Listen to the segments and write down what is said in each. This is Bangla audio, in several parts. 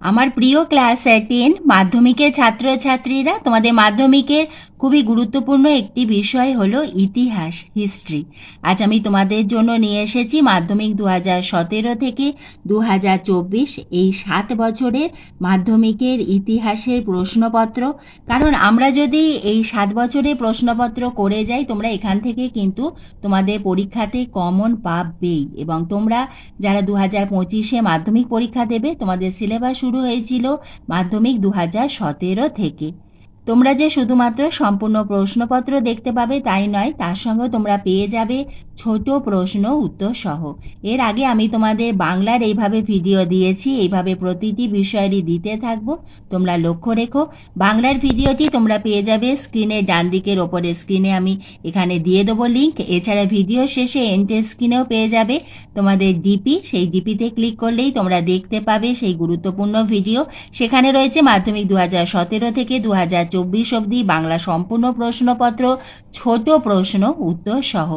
আমার প্রিয় ক্লাস টেন মাধ্যমিকের ছাত্রছাত্রীরা তোমাদের মাধ্যমিকের খুবই গুরুত্বপূর্ণ একটি বিষয় হল ইতিহাস হিস্ট্রি আজ আমি তোমাদের জন্য নিয়ে এসেছি মাধ্যমিক দু হাজার সতেরো থেকে দু হাজার চব্বিশ এই সাত বছরের মাধ্যমিকের ইতিহাসের প্রশ্নপত্র। কারণ আমরা যদি এই সাত বছরের প্রশ্নপত্র করে যাই, তোমরা এখান থেকে কিন্তু তোমাদের পরীক্ষাতে কমন পাবেই। এবং তোমরা যারা দু হাজার পঁচিশে মাধ্যমিক পরীক্ষা দেবে, তোমাদের সিলেবাস শুরু হয়েছিল মাধ্যমিক দু হাজার সতেরো থেকে। তোমরা যে শুধুমাত্র সম্পূর্ণ প্রশ্নপত্র দেখতে পাবে তাই নয়, তার সঙ্গে তোমরা পেয়ে যাবে ছোট প্রশ্ন উত্তর সহ। এর আগে আমি তোমাদের বাংলার এইভাবে ভিডিও দিয়েছি, এইভাবে প্রতিটি বিষয়েরই দিতে থাকব। তোমরা লক্ষ্য রেখো, বাংলার ভিডিওটি তোমরা পেয়ে যাবে স্ক্রিনে, ডান দিকের ওপরে স্ক্রিনে আমি এখানে দিয়ে দেবো লিঙ্ক এছাড়া ভিডিও শেষে এন্টের স্ক্রিনেও পেয়ে যাবে তোমাদের ডিপি সেই ডিপিতে ক্লিক করলেই তোমরা দেখতে পাবে সেই গুরুত্বপূর্ণ ভিডিও। সেখানে রয়েছে মাধ্যমিক দু থেকে দু হাজার চব্বিশ অবধি বাংলা সম্পূর্ণ প্রশ্নপত্র, ছোট প্রশ্ন, উত্তর সহ।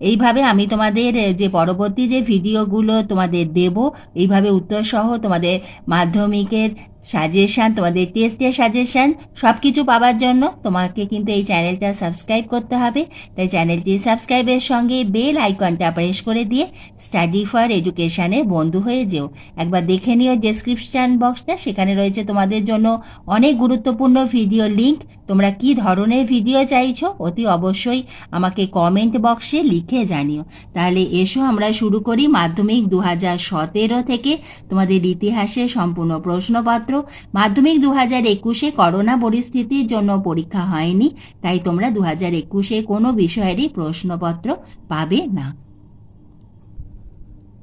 এইভাবে আমি তোমাদের যে পরবর্তী যে ভিডিওগুলো তোমাদের দেব, এইভাবে উত্তর সহ তোমাদের মাধ্যমিকের সাজেশান তোমাদের টেস্টের সাজেশন সব কিছু পাওয়ার জন্য তোমাকে কিন্তু এই চ্যানেলটা সাবস্ক্রাইব করতে হবে। তাই চ্যানেলটি সাবস্ক্রাইবের সঙ্গে বেল আইকনটা প্রেস করে দিয়ে স্টাডি ফর এডুকেশানের বন্ধু হয়ে যেও। একবার দেখে নিও ডেসক্রিপশন বক্সটা সেখানে রয়েছে তোমাদের জন্য অনেক গুরুত্বপূর্ণ ভিডিও লিংক তোমরা কি ধরনের ভিডিও চাইছো? অতি অবশ্যই আমাকে কমেন্ট বক্সে লিখে জানিও। তাহলে এসো আমরা শুরু করি মাধ্যমিক দু হাজার সতেরো থেকে তোমাদের ইতিহাসের সম্পূর্ণ প্রশ্নপত্র। মাধ্যমিক দু হাজার একুশে করোনা পরিস্থিতির জন্য পরীক্ষা হয়নি, তাই তোমরা দু হাজার একুশে কোনো বিষয়েরই প্রশ্নপত্র পাবে না।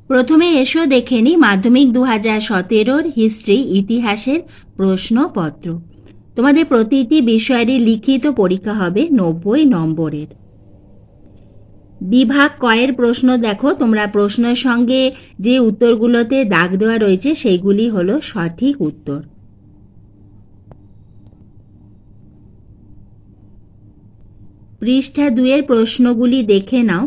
প্রথমে এসো দেখে মাধ্যমিক দু হাজার সতেরোর হিস্ট্রি ইতিহাসের প্রশ্নপত্র। তোমাদের প্রতিটি বিষয়েরই লিখিত পরীক্ষা হবে নব্বই নম্বরের। বিভাগ কয়ের প্রশ্ন দেখো, তোমরা প্রশ্নের সঙ্গে যে উত্তরগুলোতে দাগ দেওয়া রয়েছে সেইগুলি হলো সঠিক উত্তর। পৃষ্ঠা দুয়ের প্রশ্নগুলি দেখে নাও।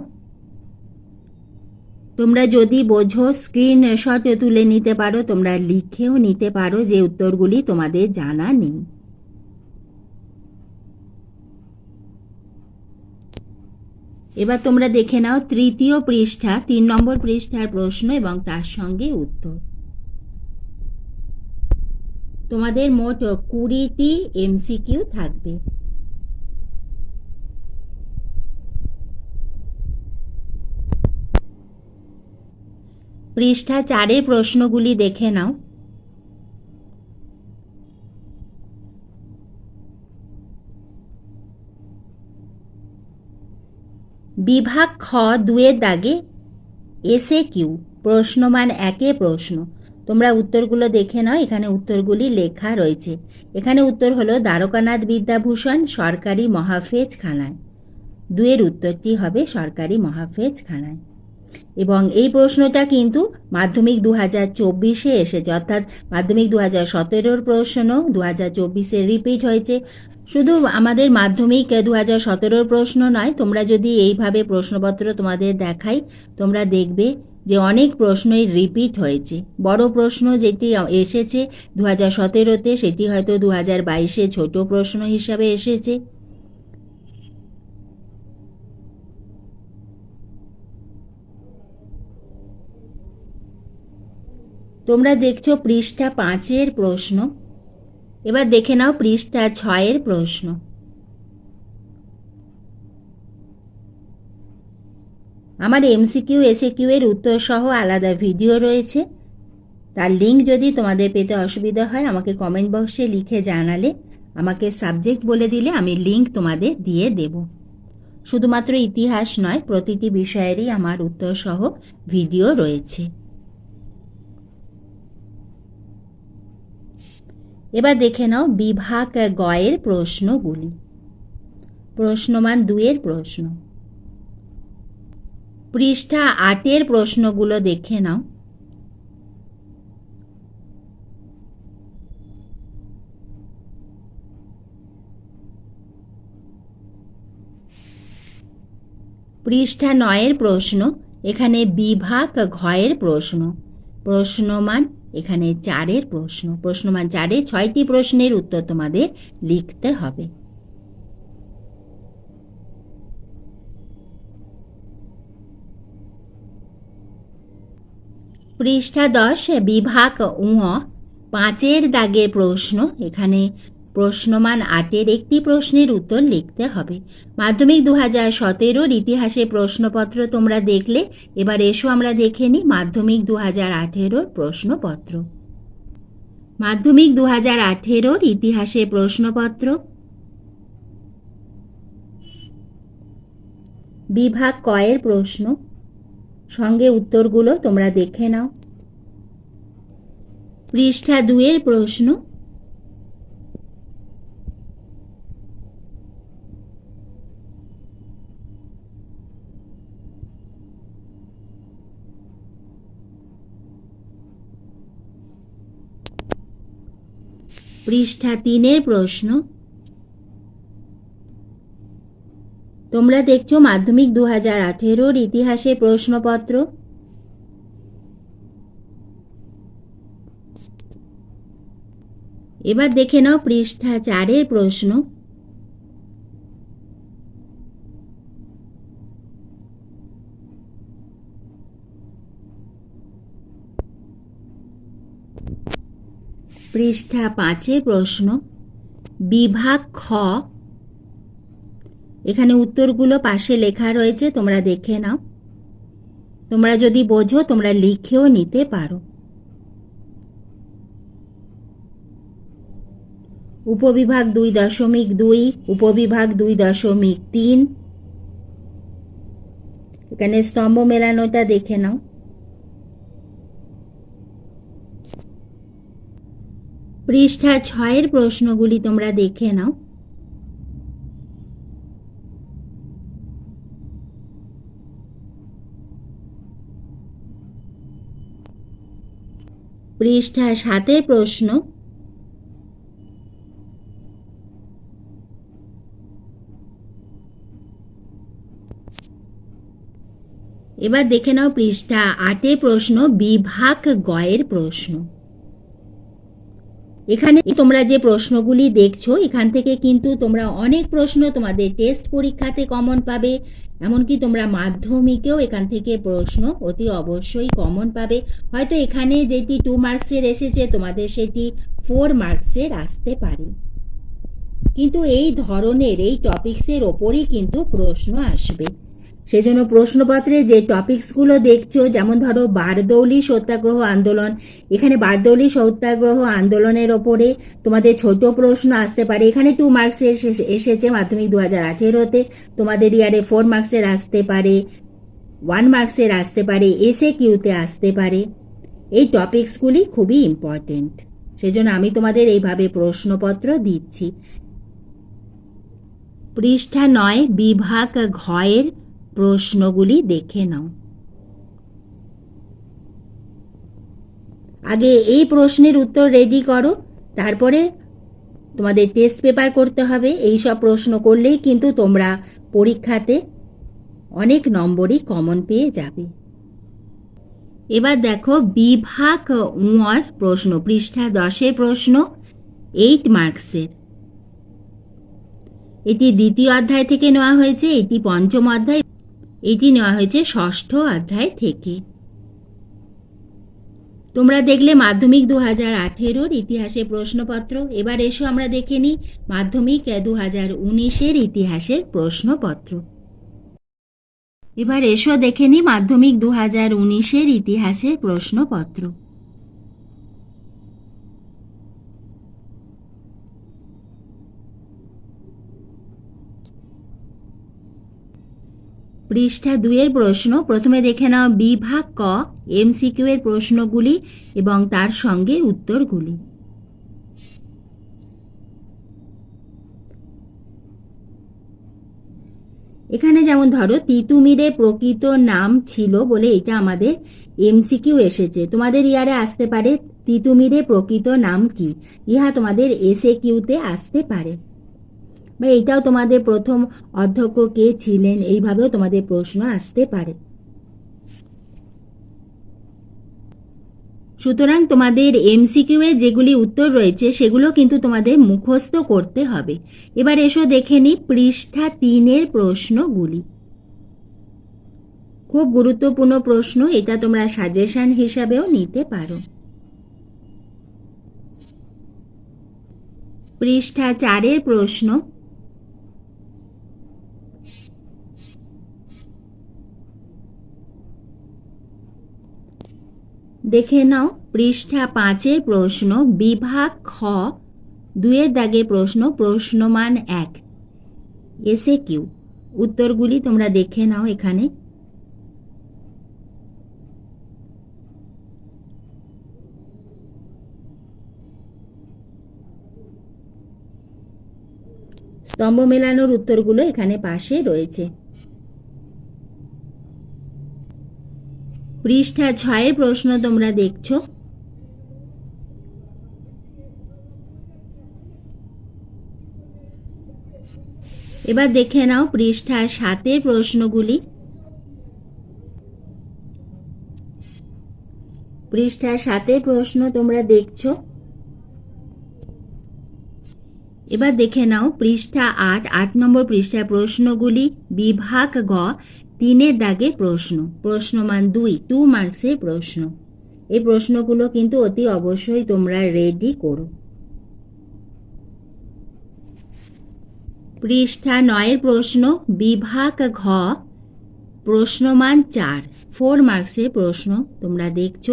তোমরা যদি বোঝো স্ক্রিনশট তুলে নিতে পারো, তোমরা লিখেও নিতে পারো যে উত্তরগুলি তোমাদের জানা নেই। এবার তোমরা দেখে নাও তৃতীয় পৃষ্ঠা তিন নম্বর পৃষ্ঠার প্রশ্ন এবং তার সঙ্গে উত্তর। তোমাদের মোট কুড়িটি এমসিকিউ থাকবে। পৃষ্ঠা চারের প্রশ্নগুলি দেখে নাও। বিভাগ খ দুয়ের দাগে এসে কিউ। প্রশ্নমান একে প্রশ্ন। তোমরা উত্তরগুলো দেখে নাও, এখানে উত্তরগুলি লেখা রয়েছে। এখানে উত্তর হলো দ্বারকানাথ বিদ্যাভূষণ, সরকারি মহাফেজ খানায় দুয়ের উত্তরটি হবে সরকারি মহাফেজ খানায় এবং এই প্রশ্নটা কিন্তু মাধ্যমিক দু হাজার চব্বিশে এসেছে, অর্থাৎ মাধ্যমিক দু হাজার সতেরোর প্রশ্ন দু হাজার চব্বিশে রিপিট হয়েছে। শুধু আমাদের মাধ্যমিক দু হাজার সতেরোর প্রশ্ন নয়, তোমরা যদি এইভাবে প্রশ্নপত্র তোমাদের দেখাই, তোমরা দেখবে যে অনেক প্রশ্নই রিপিট হয়েছে। বড় প্রশ্ন যেটি এসেছে দু হাজার সতেরোতে, সেটি হয়তো দু হাজার বাইশে ছোট প্রশ্ন হিসাবে এসেছে। তোমরা দেখছ পৃষ্ঠা পাঁচের প্রশ্ন। এবার দেখে নাও পৃষ্ঠা ছয়ের প্রশ্ন। আমার এমসিকিউ এসএকিউ এর উত্তর সহ আলাদা ভিডিও রয়েছে। তার লিঙ্ক যদি তোমাদের পেতে অসুবিধা হয়, আমাকে কমেন্ট বক্সে লিখে জানালে, আমাকে সাবজেক্ট বলে দিলে আমি লিঙ্ক তোমাদের দিয়ে দেব। শুধুমাত্র ইতিহাস নয়, প্রতিটি বিষয়েরই আমার উত্তর সহ ভিডিও রয়েছে। এবার দেখে নাও বিভাগ গয়ের প্রশ্নগুলি। প্রশ্নমান দুয়ের প্রশ্ন। পৃষ্ঠা আটের প্রশ্নগুলো দেখে নাও। পৃষ্ঠা নয়ের প্রশ্ন, এখানে বিভাগ ঘয়ের প্রশ্ন। প্রশ্নমান এখানে চারের প্রশ্ন। প্রশ্নমান চারে ছয়টি প্রশ্নের উত্তর তোমাদের লিখতে হবে। পৃষ্ঠা দশ, বিভাগ উঁ পাঁচের দাগের প্রশ্ন। এখানে প্রশ্নমান আটের একটি প্রশ্নের উত্তর লিখতে হবে। মাধ্যমিক দু হাজার সতেরোর ইতিহাসে প্রশ্নপত্র তোমরা দেখলে, এবার এসো আমরা দেখে নিই মাধ্যমিক দু হাজার আঠেরোর প্রশ্নপত্র। মাধ্যমিক দু হাজার আঠেরোর ইতিহাসে প্রশ্নপত্র। বিভাগ কয়ের প্রশ্ন। সঙ্গে উত্তরগুলো তোমরা দেখে নাও। পৃষ্ঠা দুয়ের প্রশ্ন। পৃষ্ঠা তিনের প্রশ্ন। তোমরা দেখছ মাধ্যমিক দু হাজার আঠেরোর ইতিহাসে প্রশ্নপত্র। এবার দেখে নাও পৃষ্ঠা চারের প্রশ্ন। পৃষ্ঠা পাঁচের প্রশ্ন, বিভাগ খ। এখানে উত্তরগুলো পাশে লেখা রয়েছে, তোমরা দেখে নাও। তোমরা যদি বোঝো, তোমরা লিখেও নিতে পারো। উপবিভাগ দুই দশমিক দুই, উপবিভাগ দুই দশমিক তিন। এখানে স্তম্ভ মেলানোটা দেখে নাও। পৃষ্ঠা ছয়ের প্রশ্নগুলি তোমরা দেখে নাও। পৃষ্ঠা সাতের প্রশ্ন। এবার দেখে নাও পৃষ্ঠা আটের প্রশ্ন, বিভাগ গয়ের প্রশ্ন। এখানে তোমরা যে প্রশ্নগুলি দেখছ, এখান থেকে কিন্তু তোমরা অনেক প্রশ্ন তোমাদের টেস্ট পরীক্ষাতে কমন পাবে। এমনকি তোমরা মাধ্যমিকেও এখান থেকে প্রশ্ন অতি অবশ্যই কমন পাবে। হয়তো এখানে যেটি টু মার্কসের এসেছে, তোমাদের সেটি ফোর মার্কসের আসতে পারে। কিন্তু এই ধরনের, এই টপিক্সের ওপরই কিন্তু প্রশ্ন আসবে। সেজন্য প্রশ্নপত্রে যে টপিকসগুলো দেখছ, যেমন ধরো বারদৌলি সত্যাগ্রহ আন্দোলন, এখানে বারদৌলি সত্যাগ্রহ আন্দোলনের ওপরে তোমাদের ছোট প্রশ্ন আসতে পারে। এখানে টু মার্কসের এসেছে মাধ্যমিক দু হাজার আঠেরোতে, তোমাদের ইয়ারে ফোর মার্কসের আসতে পারে ওয়ান মার্কসের আসতে পারে এসে কিউতে আসতে পারে। এই টপিকসগুলি খুবই ইম্পর্টেন্ট সেজন্য আমি তোমাদের এইভাবে প্রশ্নপত্র দিচ্ছি। পৃষ্ঠা নয়, বিভাগ ঘয়ের প্রশ্নগুলি দেখে নাও। আগে এই প্রশ্নের উত্তর রেডি করো, তারপরে তোমাদের টেস্ট পেপার করতে হবে। এই সব প্রশ্ন করলেই কিন্তু তোমরা পরীক্ষাতে অনেক নম্বরই কমন পেয়ে যাবে। এবার দেখো, বিভাগ উঁর প্রশ্ন, পৃষ্ঠা দশের প্রশ্ন এইট মার্কসের এটি দ্বিতীয় অধ্যায় থেকে নেওয়া হয়েছে, এটি পঞ্চম অধ্যায়। এটি নেওয়া হয়েছে ষষ্ঠ অধ্যায় থেকে। তোমরা দেখলে মাধ্যমিক দু হাজার আঠেরোর ইতিহাসের প্রশ্নপত্র। এবার এসো আমরা দেখে নিই মাধ্যমিক দু হাজার উনিশের ইতিহাসের প্রশ্নপত্র। এবার এসো দেখে নিই মাধ্যমিক দু হাজার উনিশের ইতিহাসের প্রশ্নপত্র। পৃষ্ঠা দুইয়ের প্রশ্ন। প্রথমে দেখে নাও বিভাগ ক এমসিকিউ এর প্রশ্নগুলি এবং তার সঙ্গে উত্তরগুলি। এখানে যেমন ধরো, তিতুমিরে প্রকৃত নাম ছিল বলে এটা আমাদের এমসিকিউ এসেছে। তোমাদের ইয়ারে আসতে পারে, তিতুমিরে প্রকৃত নাম কি? ইহা তোমাদের এসে কিউতে আসতে পারে। বা এইটাও তোমাদের প্রথম অধ্যক্ষ কে ছিলেন? এইভাবেও তোমাদের প্রশ্ন আসতে পারে। সুতরাং তোমাদের এমসিকিউ এর যেগুলি উত্তর রয়েছে, সেগুলো কিন্তু তোমাদের মুখস্থ করতে হবে। এবার এসো দেখে নি পৃষ্ঠা তিনের প্রশ্নগুলি। খুব গুরুত্বপূর্ণ প্রশ্ন, এটা তোমরা সাজেশন হিসাবেও নিতে পারো। পৃষ্ঠা চারের প্রশ্ন দেখে নাও, পৃষ্ঠা পাঁচের প্রশ্ন, বিভাগ খ দুয়ের দাগে প্রশ্ন, প্রশ্নমান এক। এসে কিউ উত্তরগুলি তোমরা দেখে নাও এখানে। স্তম্ভ মেলানোর উত্তরগুলো এখানে পাশে রয়েছে। পৃষ্ঠা ছয়ের প্রশ্ন তোমরা দেখছ। এবার দেখে নাও পৃষ্ঠা সাতের প্রশ্নগুলি। পৃষ্ঠা সাতের প্রশ্ন তোমরা দেখছ। এবার দেখে নাও পৃষ্ঠা আট আট নম্বর পৃষ্ঠার প্রশ্নগুলি, বিভাগ গ তিনের দাগে প্রশ্ন। প্রশ্নমান দুই, টু মার্কসের প্রশ্ন। এই প্রশ্নগুলো কিন্তু অতি অবশ্যই তোমরা রেডি করো। পৃষ্ঠা নয়ের প্রশ্ন, বিভাগ ঘ, প্রশ্নমান চার ফোর মার্কসের প্রশ্ন। তোমরা দেখছ।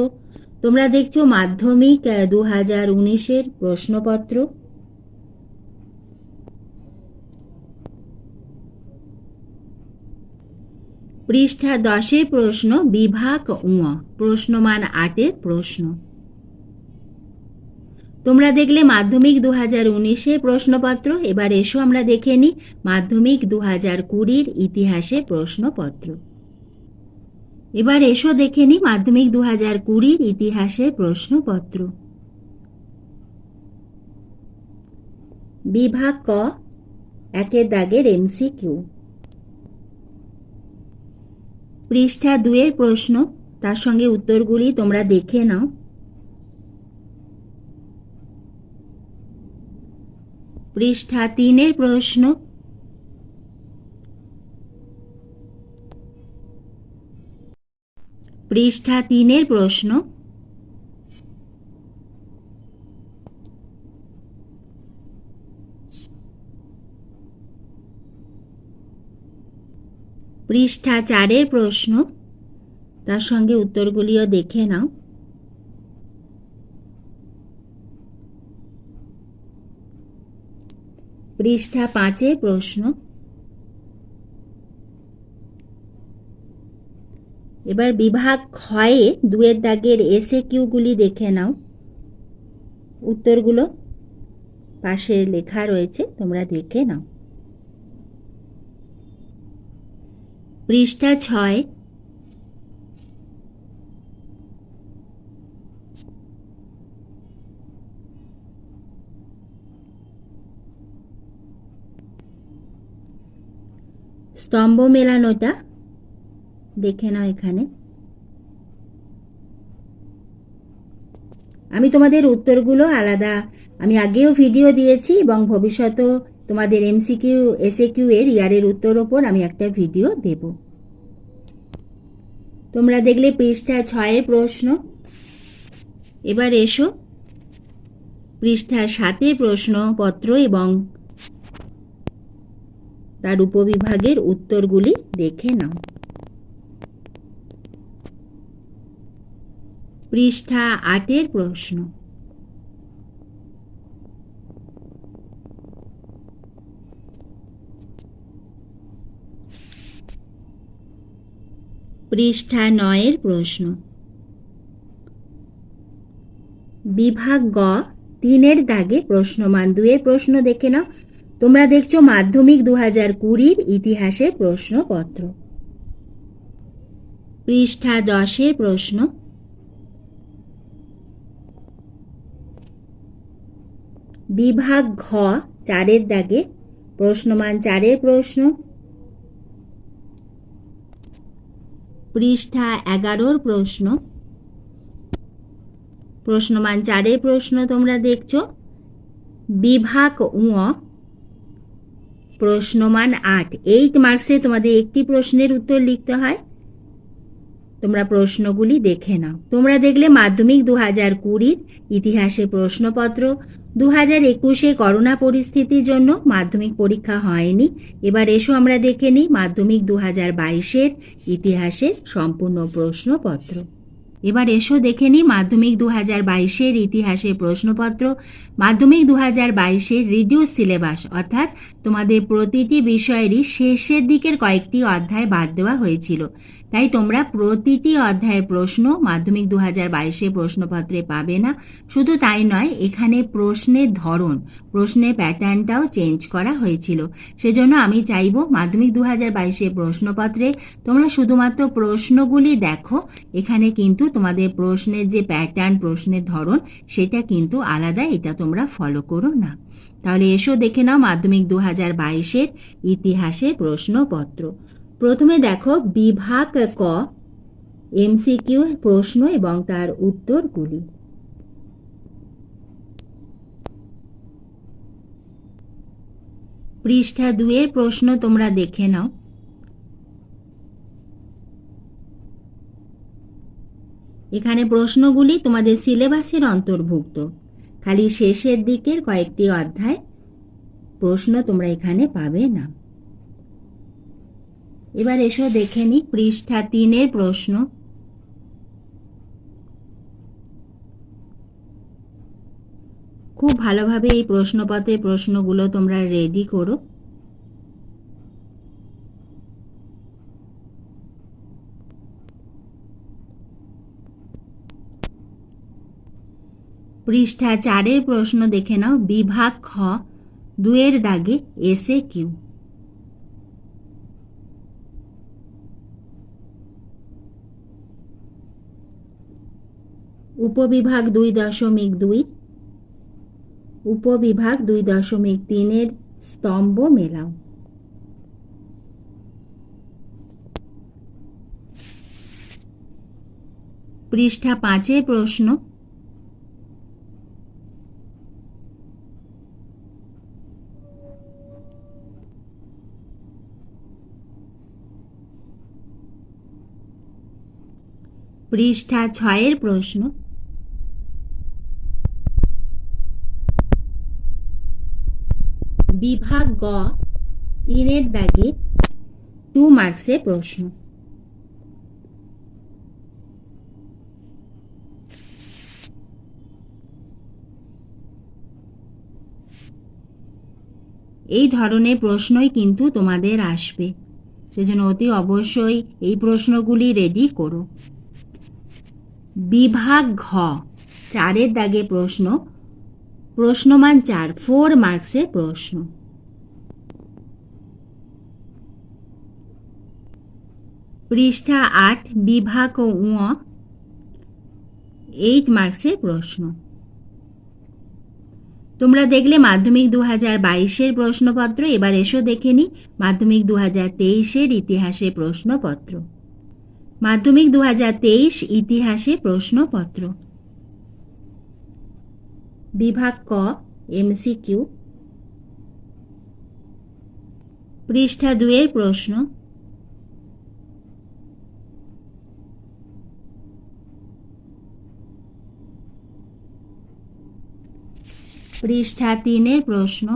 তোমরা দেখছ মাধ্যমিক দু হাজার উনিশের প্রশ্নপত্র। পৃষ্ঠা দশের প্রশ্ন, বিভাগ উঁ প্রশ্নমান আটের প্রশ্ন। তোমরা দেখলে মাধ্যমিক দু হাজার উনিশের প্রশ্নপত্র। এবার এসো আমরা দেখে নিই মাধ্যমিক দু হাজার কুড়ির ইতিহাসের প্রশ্নপত্র। এবার এসো দেখে নিই মাধ্যমিক দু হাজার কুড়ির ইতিহাসের প্রশ্নপত্র। বিভাগ ক, একের দাগের এমসিকিউ পৃষ্ঠা দুয়ের প্রশ্ন। তার সঙ্গে উত্তরগুলি তোমরা দেখে নাও। পৃষ্ঠা তিনের প্রশ্ন। পৃষ্ঠা তিনের প্রশ্ন। পৃষ্ঠা চারের প্রশ্ন। তার সঙ্গে উত্তরগুলিও দেখে নাও। পৃষ্ঠা পাঁচের প্রশ্ন। এবার বিভাগ ক্ষয়ে দুয়ের দাগের এসে কিউগুলি দেখে নাও। উত্তরগুলো পাশে লেখা রয়েছে, তোমরা দেখে নাও। পৃষ্ঠা ছয়। স্তম্ভ মেলানোটা দেখে নাও এখানে। আমি তোমাদের উত্তরগুলো আলাদা, আমি আগেও ভিডিও দিয়েছি এবং ভবিষ্যতেও তোমাদের এমসিকিউ এসএকিউ এর ইয়ারের উত্তর ওপর আমি একটা ভিডিও দেব। তোমরা দেখলে পৃষ্ঠা ছয়ের প্রশ্ন। এবার এসো। পৃষ্ঠা সাতের প্রশ্নপত্র এবং তার উপবিভাগের উত্তরগুলি দেখে নাও। পৃষ্ঠা আটের প্রশ্ন। পৃষ্ঠা নয়ের প্রশ্ন। বিভাগ গ, তিনের দাগে প্রশ্নমান দুয়ের প্রশ্ন দেখে নাও। তোমরা দেখছ মাধ্যমিক দু হাজার কুড়ির ইতিহাসের প্রশ্নপত্র। পৃষ্ঠা দশের প্রশ্ন। বিভাগ ঘ, চারের দাগে প্রশ্নমান চারের প্রশ্ন। পৃষ্ঠা এগারোর প্রশ্ন। প্রশ্নমান চারের প্রশ্ন তোমরা দেখছ। বিভাগ উঁ প্রশ্নমান আট। এইট মার্কসে তোমাদের একটি প্রশ্নের উত্তর লিখতে হয়। তোমরা প্রশ্নগুলি দেখে নাও। তোমরা দেখলে মাধ্যমিক দু হাজার কুড়ির ইতিহাসে প্রশ্নপত্র দু হাজার একুশে করোনা পরিস্থিতির জন্য মাধ্যমিক পরীক্ষা হয়নি। এবার এসো আমরা দেখে নিই মাধ্যমিক দু হাজার বাইশের ইতিহাসের সম্পূর্ণ প্রশ্নপত্র। এবার এসো দেখে নিই মাধ্যমিক দু হাজার বাইশের ইতিহাসের প্রশ্নপত্র। মাধ্যমিক দু হাজার বাইশের রিডিউস সিলেবাস, অর্থাৎ তোমাদের প্রতিটি বিষয়েরই শেষের দিকের কয়েকটি অধ্যায় বাদ দেওয়া হয়েছিল। তাই তোমরা প্রতিটি অধ্যায়ের প্রশ্ন মাধ্যমিক দু হাজার বাইশে প্রশ্নপত্রে পাবে না। শুধু তাই নয়, এখানে প্রশ্নের ধরন, প্রশ্নের প্যাটার্নটাও চেঞ্জ করা হয়েছিল। সেজন্য আমি চাইব মাধ্যমিক দু হাজার বাইশে প্রশ্নপত্রে তোমরা শুধুমাত্র প্রশ্নগুলি দেখো। এখানে কিন্তু তোমাদের প্রশ্নের যে প্যাটার্ন, প্রশ্নের ধরন, সেটা কিন্তু আলাদা, এটা তোমরা ফলো করো না। তাহলে এসো দেখে নাও মাধ্যমিক দু হাজার বাইশের ইতিহাসের প্রশ্নপত্র। প্রথমে দেখো, বিভাগ ক এমসিকিউ প্রশ্ন এবং তার উত্তরগুলি। পৃষ্ঠা দুয়ের প্রশ্ন তোমরা দেখে নাও। এখানে প্রশ্নগুলি তোমাদের সিলেবাসের অন্তর্ভুক্ত। খালি শেষের দিকের কয়েকটি অধ্যায় প্রশ্ন তোমরা এখানে পাবে না। এবার এসো দেখে নি পৃষ্ঠা তিনের প্রশ্ন। খুব ভালোভাবে এই প্রশ্নপত্রের প্রশ্নগুলো তোমরা রেডি করো। পৃষ্ঠা চারের প্রশ্ন দেখে নাও। বিভাগ খ, দুয়ের দাগে এসে কিউ। উপবিভাগ দুই দশমিক দুই, উপবিভাগ দুই দশমিক তিনের স্তম্ভ মেলাও। পৃষ্ঠা পাঁচের প্রশ্ন, পৃষ্ঠা ছয়ের প্রশ্ন বিভাগ গ তিনের দাগে টু মার্কসের প্রশ্ন। এই ধরনের প্রশ্নই কিন্তু তোমাদের আসবে। সেজন্য অতি অবশ্যই এই প্রশ্নগুলি রেডি করো। বিভাগ ঘ, চারের দাগে প্রশ্ন প্রশ্নমান চার ফোর মার্কসের প্রশ্ন। পৃষ্ঠা আট, বিভাগ ও এইট মার্কসের প্রশ্ন। তোমরা দেখলে মাধ্যমিক দু হাজার বাইশের প্রশ্নপত্র, এবার এসো দেখে নি মাধ্যমিক দু হাজার তেইশের ইতিহাসে প্রশ্নপত্র। মাধ্যমিক দু হাজার তেইশ ইতিহাসে প্রশ্নপত্র। বিভাগ ক এমসিকিউ পৃষ্ঠা দুয়ের প্রশ্ন। পৃষ্ঠা তিনের প্রশ্ন।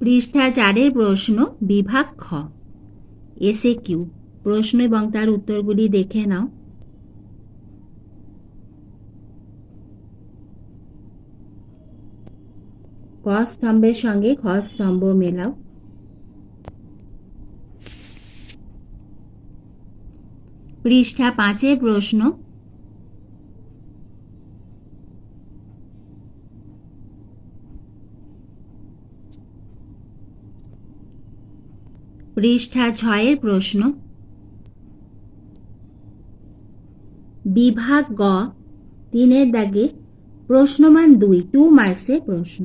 পৃষ্ঠা চারের প্রশ্ন বিভাগ খ। এসে কিউ প্রশ্ন এবং তার উত্তরগুলি দেখে নাও। ক স্তম্ভের সঙ্গে খ স্তম্ভ মেলাও। পৃষ্ঠা পাঁচে প্রশ্ন। পৃষ্ঠা ছয়ের প্রশ্ন। বিভাগ গ, তিনের দাগে প্রশ্নমান দুই টু মার্কসের প্রশ্ন।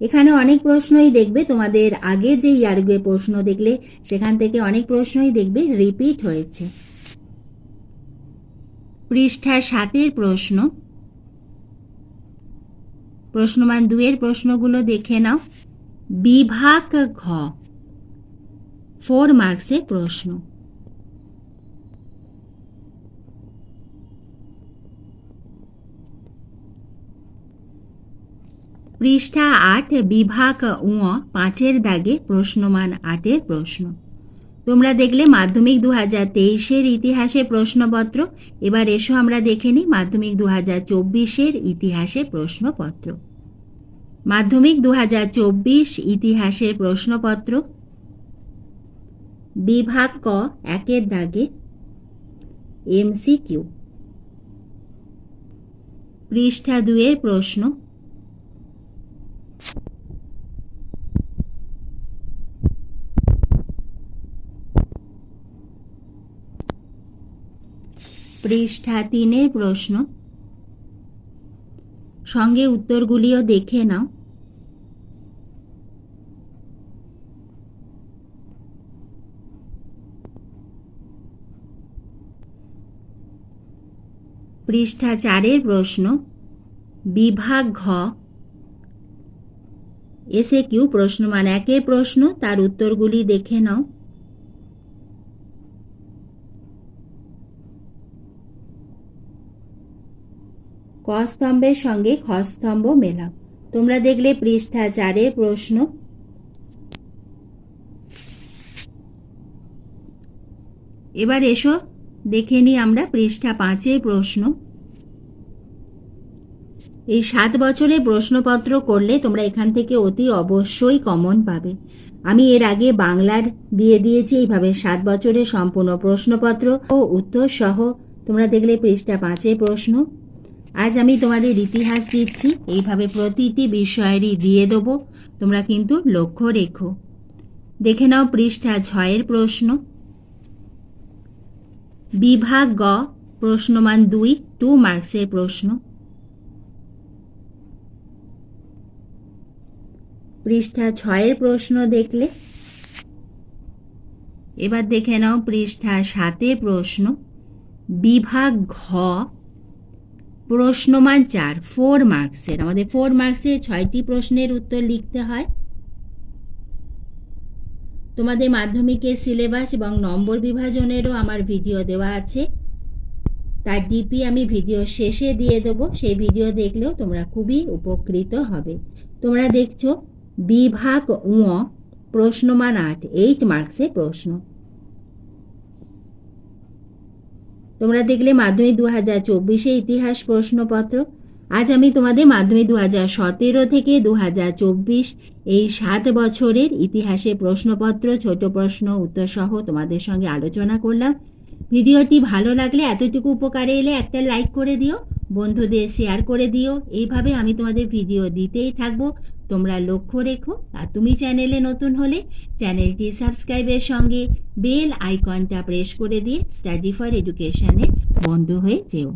এখানে অনেক প্রশ্নই দেখবে, তোমাদের আগে যে ইয়ারগুয়ে প্রশ্ন দেখলে, সেখান থেকে অনেক প্রশ্নই দেখবে রিপিট হয়েছে। পৃষ্ঠা সাতের প্রশ্ন। প্রশ্নমান দুয়ের প্রশ্নগুলো দেখে নাও। বিভাগ ঘ। ফোর মার্কসের প্রশ্ন। পৃষ্ঠা আট বিভাগ উঁ পাঁচের দাগে প্রশ্নমান আটের প্রশ্ন। তোমরা দেখলে মাধ্যমিক দু হাজার তেইশের ইতিহাসে প্রশ্নপত্র। এবার এসো আমরা দেখে নিই মাধ্যমিক দু হাজার চব্বিশের ইতিহাসে প্রশ্নপত্র। মাধ্যমিক দু হাজার চব্বিশ ইতিহাসের প্রশ্নপত্র। বিভাগ ক, একের দাগে। এমসিকিউ। পৃষ্ঠা দুয়ের প্রশ্ন। পৃষ্ঠা তিনের প্রশ্ন। সঙ্গে উত্তরগুলিও দেখে নাও। পৃষ্ঠা চারের প্রশ্ন, বিভাগ ঘ। এসে কিউ প্রশ্নমান একের প্রশ্ন, তার উত্তরগুলি দেখে নাও। ক স্তম্ভের সঙ্গে খ স্তম্ভ মেলাও। তোমরা দেখলে পৃষ্ঠা চারের প্রশ্ন। এবার এসো দেখে নিই আমরা পৃষ্ঠা পাঁচের প্রশ্ন। এই সাত বছরে প্রশ্নপত্র করলে তোমরা এখান থেকে অতি অবশ্যই কমন পাবে। আমি এর আগে বাংলার দিয়ে দিয়েছি এইভাবে সাত বছরের সম্পূর্ণ প্রশ্নপত্র ও উত্তর সহ তোমরা দেখলে পৃষ্ঠা পাঁচের প্রশ্ন। আজ আমি তোমাদের ইতিহাস দিচ্ছি, এইভাবে প্রতিটি বিষয়েরই দিয়ে দেবো, তোমরা কিন্তু লক্ষ্য রেখো। দেখে নাও পৃষ্ঠা ছয়ের প্রশ্ন। বিভাগ গ, প্রশ্নমান দুই, টু মার্কসের প্রশ্ন। পৃষ্ঠা ছয়ের প্রশ্ন দেখলে। এবার দেখে নাও পৃষ্ঠা সাতের প্রশ্ন। বিভাগ ঘ, প্রশ্নমান চার ফোর মার্কসের আমাদের ফোর মার্কসে ছয়টি প্রশ্নের উত্তর লিখতে হয়। তোমাদের মাধ্যমিকের সিলেবাস এবং নম্বর বিভাজনেরও আমার ভিডিও দেওয়া আছে। তার ডিপি আমি ভিডিও শেষে দিয়ে দেবো, সেই ভিডিও দেখলেও তোমরা খুবই উপকৃত হবে। তোমরা দেখছ, বিভাগ উঁ প্রশ্নমান আট এইট মার্কসের প্রশ্ন। তোমরা দেখলে মাধ্যমিক দু হাজার চব্বিশে ইতিহাস প্রশ্নপত্র আজ আমি তোমাদের মাধ্যমিক দু হাজার সতেরো থেকে দু হাজার চব্বিশ এই সাত বছরের ইতিহাসে প্রশ্নপত্র, ছোট প্রশ্ন উত্তর সহ তোমাদের সঙ্গে আলোচনা করলাম। ভিডিওটি ভালো লাগলে এতটুকু উপকারে এলে একটা লাইক করে দিও, বন্ধুদের শেয়ার করে দিও। এইভাবে আমি তোমাদের ভিডিও দিতেই থাকব। তোমরা লক্ষ্য রেখো আর তুমি চ্যানেলে নতুন হলে চ্যানেলটি সাবস্ক্রাইবের সঙ্গে বেল আইকনটা প্রেস করে দিয়ে স্টাডি ফর এডুকেশনের বন্ধু হয়ে যেও।